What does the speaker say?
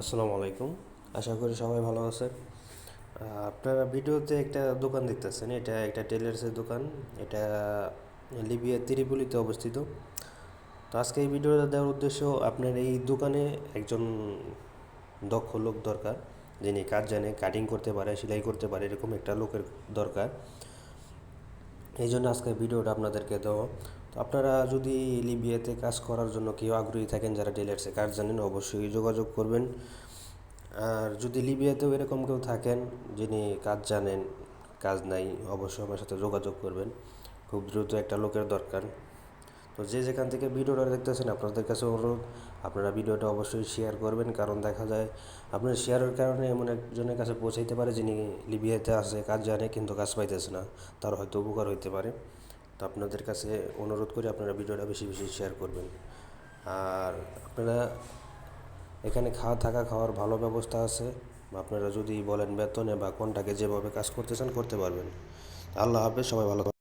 আসসালামু আলাইকুম। আশা করি সবাই ভালো আছেন। আপনারা ভিডিওতে একটা দোকান দেখতেছেন। এটা একটা টেলার্সের দোকান। এটা লিবিয়া তিরিপুলিতে অবস্থিত। তো আজকে এই ভিডিওটা দেওয়ার উদ্দেশ্য আপনার এই দোকানে একজন দক্ষ লোক দরকার, যিনি কাজ জানে কাটিং করতে পারে, সেলাই করতে পারে, এরকম একটা লোকের দরকার। এই জন্য আজকে ভিডিওটা আপনাদেরকে দেওয়া। তো আপনারা যদি লিবিয়াতে কাজ করার জন্য কেউ আগ্রহী থাকেন যারা টেলার্সে কাজ জানেন, অবশ্যই যোগাযোগ করবেন। আর যদি লিবিয়াতেও এরকম কেউ থাকেন যিনি কাজ জানেন, কাজ নাই, অবশ্যই আমার সাথে যোগাযোগ করবেন। খুব দ্রুত একটা লোকের দরকার। তো যে যেখান থেকে ভিডিওটা দেখতেছেন, আপনাদের কাছে অনুরোধ, আপনারা ভিডিওটা অবশ্যই শেয়ার করবেন। কারণ দেখা যায়, আপনার শেয়ারের কারণে এমন একজনের কাছে পৌঁছাইতে পারে যিনি লিবিয়াতে আছে, কাজ জানে, কিন্তু কাজ পাইতেছে না। তার হয়তো উপকার হইতে পারে। তো আপনাদের কাছে অনুরোধ করি আপনারা ভিডিওটা বেশি বেশি শেয়ার করবেন। আর আপনারা এখানে খাওয়া থাকা খাওয়ার ভালো ব্যবস্থা আছে। আপনারা যদি বলেন বেতনে বা কোনটাকে যেভাবে কাজ করতে চান করতে পারবেন। আল্লাহ হাফেজ, সবাই ভালো।